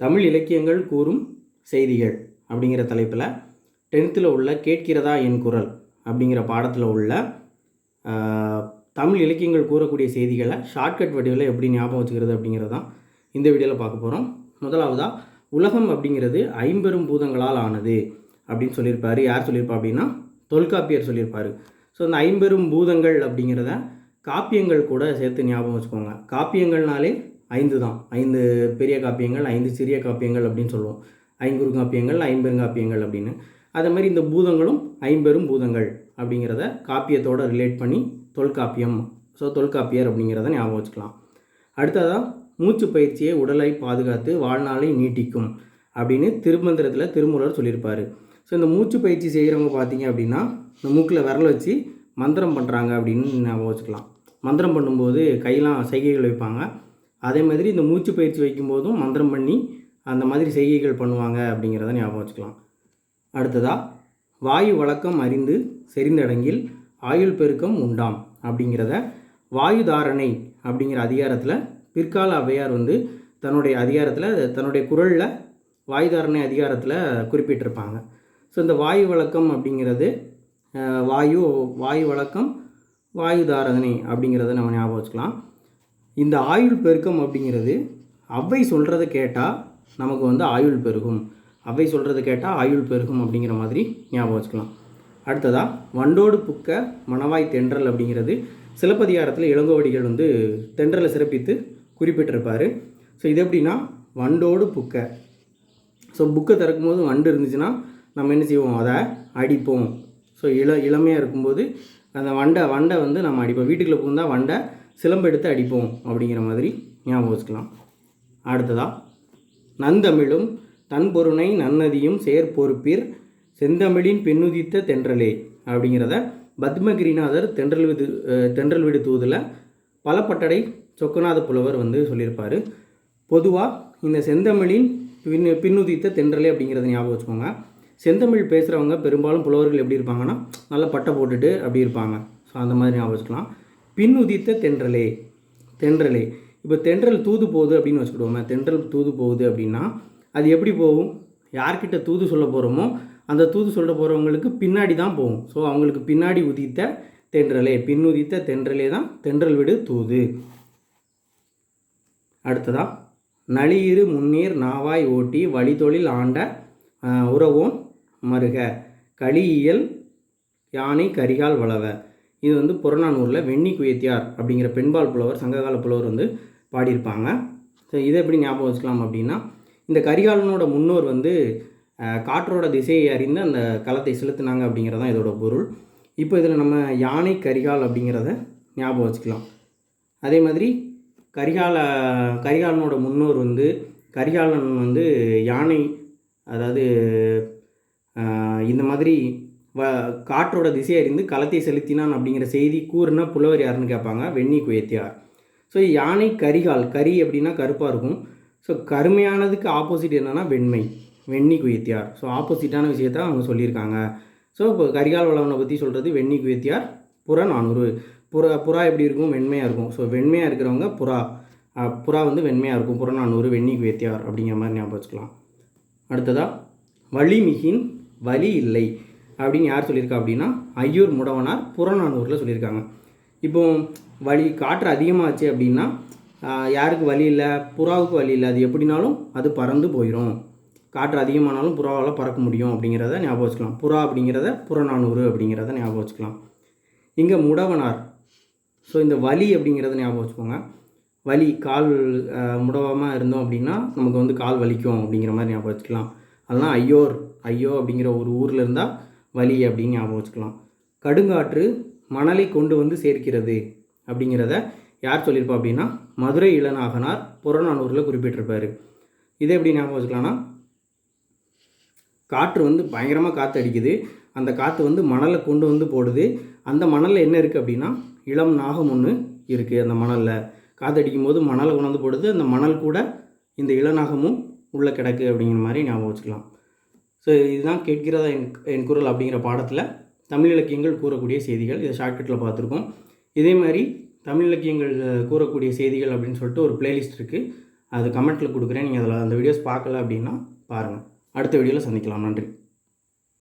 தமிழ் இலக்கியங்கள் கூறும் செய்திகள் அப்படிங்கிற தலைப்பில் டென்த்தில் உள்ள கேட்கிறதா என் குரல் அப்படிங்கிற பாடத்தில் உள்ள தமிழ் இலக்கியங்கள் கூறக்கூடிய செய்திகளை ஷார்ட்கட் வடிவில் எப்படி ஞாபகம் வச்சுக்கிறது அப்படிங்கிறது தான் இந்த வீடியோவில் பார்க்க போகிறோம் முதலாவதாக உலகம் அப்படிங்கிறது ஐம்பெரும் பூதங்களால் ஆனது அப்படின்னு சொல்லியிருப்பார். யார் சொல்லியிருப்பா அப்படின்னா தொல்காப்பியர் சொல்லியிருப்பார். ஸோ அந்த ஐம்பெரும் பூதங்கள் அப்படிங்கிறத காப்பியங்கள் கூட சேர்த்து ஞாபகம் வச்சுக்கோங்க. காப்பியங்கள்னாலே ஐந்து தான். ஐந்து பெரிய காப்பியங்கள் ஐந்து சிறிய காப்பியங்கள் அப்படின்னு சொல்லுவோம். ஐங்குறு காப்பியங்கள் ஐம்பெருங்காப்பியங்கள் அப்படின்னு. அதே மாதிரி இந்த பூதங்களும் ஐம்பெரும் பூதங்கள் அப்படிங்கிறத காப்பியத்தோடு ரிலேட் பண்ணி தொல்காப்பியம். ஸோ தொல்காப்பியர் அப்படிங்கிறத ஞாபகம் வச்சுக்கலாம். அடுத்ததாக மூச்சு பயிற்சியை உடலை பாதுகாத்து வாழ்நாளை நீட்டிக்கும் அப்படின்னு திருமந்திரத்தில் திருமூலர் சொல்லியிருப்பார். ஸோ இந்த மூச்சு பயிற்சி செய்கிறவங்க பார்த்தீங்க அப்படின்னா இந்த மூக்கில் விரல் வச்சு மந்திரம் பண்ணுறாங்க அப்படின்னு ஞாபகம் வச்சுக்கலாம். மந்திரம் பண்ணும்போது கையெல்லாம் சைகைகள் வைப்பாங்க. அதே மாதிரி இந்த மூச்சு பயிற்சி வைக்கும்போதும் மந்திரம் பண்ணி அந்த மாதிரி செய்கைகள் பண்ணுவாங்க அப்படிங்கிறத ஞாபகம் வச்சுக்கலாம். அடுத்ததாக வாயு வழக்கம் அறிந்து செறிந்தடங்கில் ஆயுள் பெருக்கம் உண்டாம் அப்படிங்கிறத வாயு தாரணை அப்படிங்கிற அதிகாரத்தில் பிற்கால அவையார் வந்து தன்னுடைய அதிகாரத்தில் தன்னுடைய குரலில் வாயு தாரணை அதிகாரத்தில் குறிப்பிட்டிருப்பாங்க. ஸோ இந்த வாயு வழக்கம் அப்படிங்கிறது வாயு வாயு வழக்கம் வாயு தாரணை அப்படிங்கிறத நம்ம ஞாபகம் வச்சுக்கலாம். இந்த ஆயுள் பெருக்கம் அப்படிங்கிறது அவ்வை சொல்கிறத கேட்டால் நமக்கு வந்து ஆயுள் பெருகும். அவை சொல்கிறத கேட்டால் ஆயுள் பெருகும் அப்படிங்கிற மாதிரி ஞாபகம் வச்சுக்கலாம். அடுத்ததாக வண்டோடு புக்க மணவாய் தென்றல் அப்படிங்கிறது சிலப்பதிகாரத்தில் இளங்கோவடிகள் வந்து தென்றலை சிறப்பித்து குறிப்பிட்டிருப்பார். ஸோ இது எப்படின்னா வண்டோடு புக்க. ஸோ புக்கை திறக்கும்போது வண்டு இருந்துச்சுன்னா நம்ம என்ன செய்வோம்? அதை அடிப்போம். ஸோ இள இளமையாக இருக்கும்போது அந்த வண்டை வண்டை வந்து நம்ம அடிப்போம். வீட்டுக்குள்ளே புகுந்தா வண்டை சிலம்பு எடுத்து அடிப்போம் அப்படிங்கிற மாதிரி ஞாபகம் வச்சுக்கலாம். அடுத்ததாக நந்தமிழும் தன்பொருணை நன்னதியும் செயற்பொறுப்பிற் செந்தமிழின் பெண்ணுதித்த தென்றலே அப்படிங்கிறத பத்மகிரிநாதர் தென்றல் விடு தென்றல் விடு தூதில் பலப்பட்டடை சொக்கநாத புலவர் வந்து சொல்லியிருப்பார். பொதுவாக இந்த செந்தமிழின் பின் பின்னுதித்த தென்றலே அப்படிங்கிறத ஞாபகம் வச்சுக்கோங்க. செந்தமிழ் பேசுகிறவங்க பெரும்பாலும் புலவர்கள் எப்படி இருப்பாங்கன்னா நல்லா பட்டை போட்டுட்டு அப்படி இருப்பாங்க. ஸோ அந்த மாதிரி ஞாபகம் வச்சுக்கலாம். பின்னுதித்த தென்றலே. தென்றலே. இப்போ தென்றல் தூது போகுது அப்படின்னு வச்சுக்கிடுவோமே. தென்றல் தூது போகுது அப்படின்னா அது எப்படி போகும்? யார்கிட்ட தூது சொல்ல போகிறோமோ அந்த தூது சொல்ல போகிறவங்களுக்கு பின்னாடி தான் போகும். ஸோ அவங்களுக்கு பின்னாடி உதித்த தென்றலே. பின்னுதித்த தென்றலே தான் தென்றல் விடு தூது. அடுத்ததா நளியிரு முன்னீர் நாவாய் ஓட்டி வழிதொழில் ஆண்ட உறவோன் மருக. களியியல் யானை கரிகால் வளவ. இது வந்து புறநானூரில் வெண்ணி குயத்தியார் அப்படிங்கிற பெண்பால் புலவர் சங்ககால புலவர் வந்து பாடியிருப்பாங்க. ஸோ இதை எப்படி ஞாபகம் வச்சுக்கலாம் அப்படின்னா இந்த கரிகாலனோட முன்னோர் வந்து காற்றோட திசையை அறிந்து அந்த களத்தை செலுத்தினாங்க அப்படிங்கிறது தான் இதோட பொருள். இப்போ இதில் நம்ம யானை கரிகால் அப்படிங்கிறத ஞாபகம் வச்சுக்கலாம். அதே மாதிரி கரிகால கரிகாலனோட முன்னோர் வந்து கரிகாலன் வந்து யானை அதாவது இந்த மாதிரி வ காற்றோட திசை அறிந்து களத்தை செலுத்தினான் அப்படிங்கிற செய்தி கூறுனா புலவர் யாருன்னு கேட்பாங்க? வெண்ணி குயத்தியார். ஸோ யானை கரிகால் கரி அப்படின்னா கருப்பாக இருக்கும். ஸோ கருமையானதுக்கு ஆப்போசிட் என்னன்னா வெண்மை வெண்ணி குயத்தியார். ஸோ ஆப்போசிட்டான விஷயத்த அவங்க சொல்லியிருக்காங்க. ஸோ இப்போ கரிகால் வளவனை பற்றி சொல்கிறது வெண்ணி குயத்தியார் புற நானூறு. புறா புறா எப்படி இருக்கும்? வெண்மையாக இருக்கும். ஸோ வெண்மையாக இருக்கிறவங்க புறா. புறா வந்து வெண்மையாக இருக்கும். புறநானூறு வெண்ணி குயத்தியார் அப்படிங்கிற மாதிரி ஞாபகம் வச்சுக்கலாம். அடுத்ததாக வலிமிகின் வலி இல்லை. அப்படின்னு யார் சொல்லியிருக்கா அப்படின்னா ஐயூர் முடவனார் புறநானூரில் சொல்லியிருக்காங்க. இப்போ வலி காற்று அதிகமாச்சு அப்படின்னா யாருக்கு வலி இல்லை? புறாவுக்கு வலி இல்லை. அது எப்படினாலும் அது பறந்து போயிடும் காற்று அதிகமானாலும் புறாவால் பறக்க முடியும் அப்படிங்கிறத ஞாபகம் வச்சுக்கலாம். புறா அப்படிங்கிறத புறநானூறு அப்படிங்கிறத ஞாபகம் வச்சுக்கலாம். இங்கே முடவனார். ஸோ இந்த வலி அப்படிங்கிறத ஞாபகம் வச்சுக்கோங்க. வலி கால் முடவமாக இருந்தோம் அப்படின்னா நமக்கு வந்து கால் வலிக்கும் அப்படிங்கிற மாதிரி ஞாபகம் வச்சுக்கலாம். அதெல்லாம் ஐயோர் ஐயோ அப்படிங்கிற ஒரு ஊரில் இருந்தால் வலி அப்படின்னு ஞாபகம் வச்சுக்கலாம். கடுங்காற்று மணலை கொண்டு வந்து சேர்க்கிறது அப்படிங்கிறத யார் சொல்லியிருப்பா அப்படின்னா மதுரை இளநாகனார் புறநானூரில் குறிப்பிட்டிருப்பார். இதை எப்படி ஞாபகம் வச்சுக்கலாம்னா காற்று வந்து பயங்கரமாக காற்று அடிக்குது. அந்த காற்று வந்து மணலை கொண்டு வந்து போடுது. அந்த மணலில் என்ன இருக்குது அப்படின்னா இளம் நாகம் ஒன்று இருக்குது அந்த மணலில். காற்று அடிக்கும் போது மணலை கொண்டாந்து போடுது. அந்த மணல் கூட இந்த இளநாகமும் உள்ளே கிடக்கு அப்படிங்கிற மாதிரி ஞாபகம் வச்சுக்கலாம். ஸோ இதுதான் கேட்கிறதா என் என் குரல் அப்படிங்கிற பாடத்தில் தமிழ் இலக்கியங்கள் கூறக்கூடிய செய்திகள். இதை ஷார்ட்கட்டில் பார்த்துருக்கோம். இதே மாதிரி தமிழ் இலக்கியங்கள் கூறக்கூடிய செய்திகள் அப்படின்னு சொல்லிட்டு ஒரு பிளேலிஸ்ட் இருக்குது அது கமெண்ட்டில் கொடுக்குறேன். நீங்கள் அதில் அந்த வீடியோஸ் பார்க்கல அப்படின்னா பாருங்கள் அடுத்த வீடியோவில் சந்திக்கலாம். நன்றி.